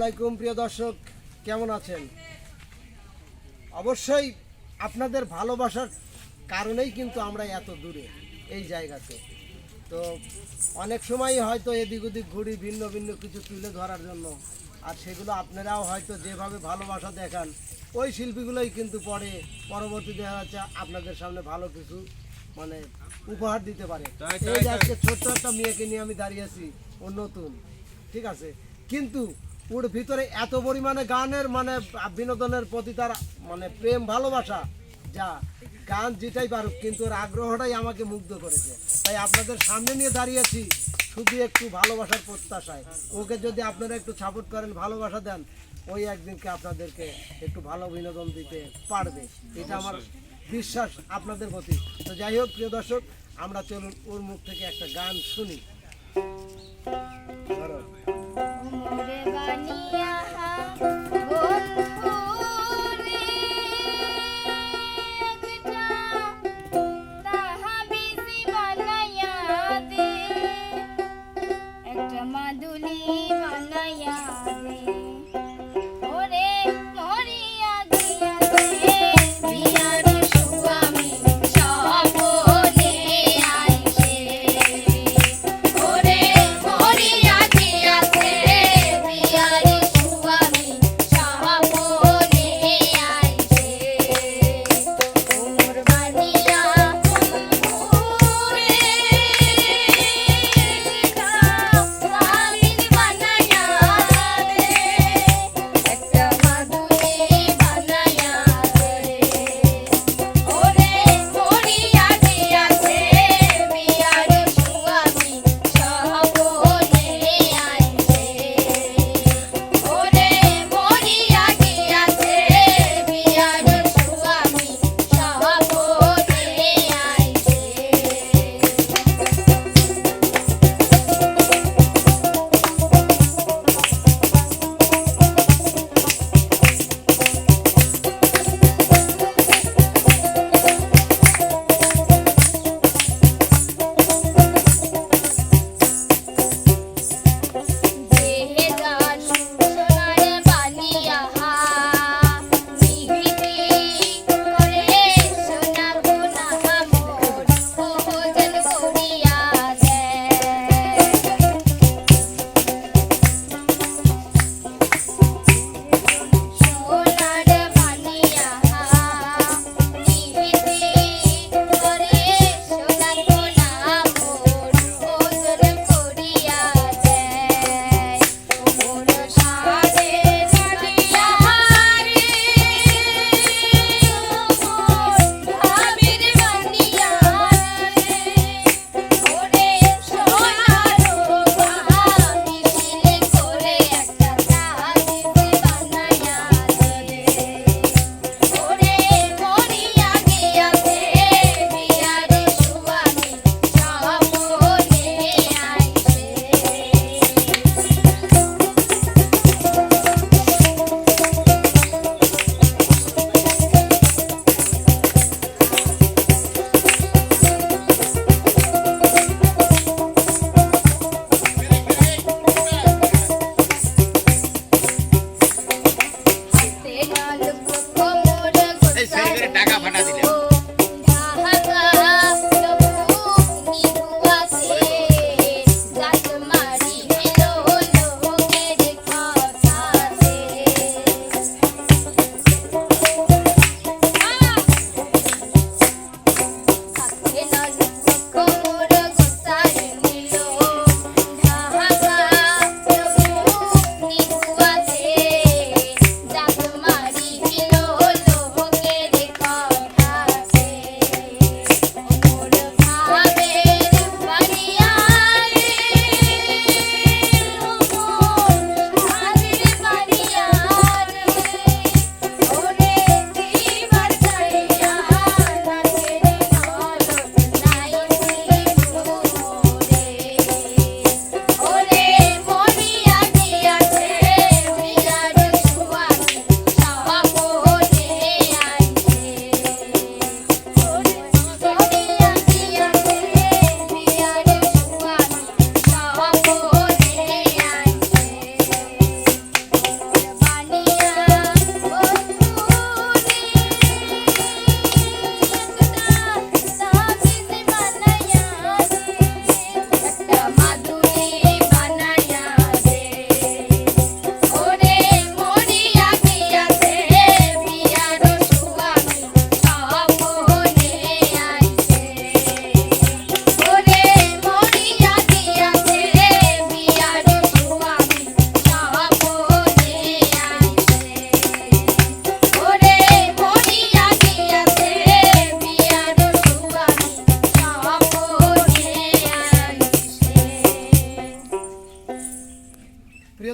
আসসালামাইকুম প্রিয় দর্শক কেমন আছেন? অবশ্যই আপনাদের ভালোবাসার কারণেই কিন্তু আমরা এত দূরে এই জায়গাতে। তো অনেক সময় হয়তো এদিক ওদিক ঘুরি ভিন্ন ভিন্ন কিছু তুলে ধরার জন্য। আর সেগুলো আপনারাও হয়তো যেভাবে ভালোবাসা দেখান ওই শিল্পীগুলোই কিন্তু পরে পরবর্তী দেখা যাচ্ছে আপনাদের সামনে ভালো কিছু মানে উপহার দিতে পারে। এই যে আজকে ছোট্ট একটা মেয়েকে নিয়ে আমি দাঁড়িয়ে আছি ও নতুন ঠিক আছে? কিন্তু ওর ভিতরে এত পরিমাণে গানের মানে বিনোদনের প্রতি তার মানে প্রেম ভালোবাসা যা গান যেটাই পারুক কিন্তু ওর আগ্রহটাই আমাকে মুগ্ধ করেছে। তাই আপনাদের সামনে নিয়ে দাঁড়িয়েছি শুধু একটু ভালোবাসার প্রত্যাশায়। ওকে যদি আপনারা একটু সাপোর্ট করেন ভালোবাসা দেন ওই একদিনকে আপনাদেরকে একটু ভালো বিনোদন দিতে পারবে। এটা আমার বিশ্বাস আপনাদের প্রতি। তো যাই হোক প্রিয় দর্শক আমরা চলুন ওর মুখ থেকে একটা গান শুনি।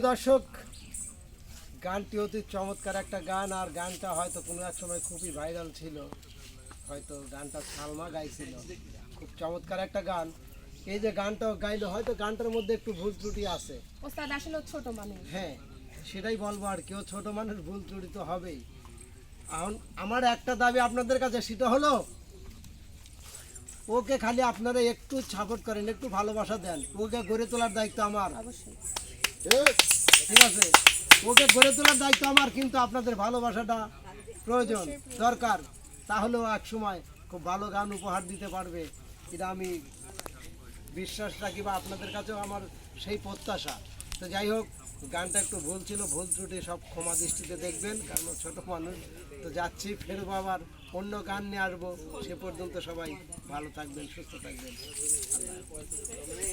দর্শক গানটি অতি চমৎকার একটা গান আর গানটা হয়তো কোনো এক সময় খুবই ভাইরাল ছিল। হয়তো গানটা সালমা গাইছিল। খুব চমৎকার একটা গান। এই যে গানটা গাইলো হয়তো গানটার মধ্যে একটু ভুল ত্রুটি আছে। ওস্তাদ আসলে ছোট মানুষ। হ্যাঁ সেটাই বলব আর কেউ ছোট মানুষ ভুল ত্রুটি তো হবেই। এখন আমার একটা দাবি আপনাদের কাছে সেটা হলো ওকে খালি আপনারা একটু সাপোর্ট করেন একটু ভালোবাসা দেন। ওকে গড়ে তোলার দায়িত্ব আমার। অবশ্যই। ঠিক আছে। ওকে গড়ে তোলার দায়িত্ব আমার, কিন্তু আপনাদের ভালোবাসাটা প্রয়োজন, দরকার। তাহলেও এক সময় খুব ভালো গান উপহার দিতে পারবে। এটা আমি বিশ্বাস রাখি বা আপনাদের কাছেও আমার সেই প্রত্যাশা। তো যাই হোক, গানটা একটু ভুল ছিল, ভুল ত্রুটি সব ক্ষমা দৃষ্টিতে দেখবেন, কারণ ছোট মানুষ। তো যাচ্ছি ফের আবার অন্য গান নিয়ে আসব। সে পর্যন্ত সবাই ভালো থাকবেন, সুস্থ থাকবেন।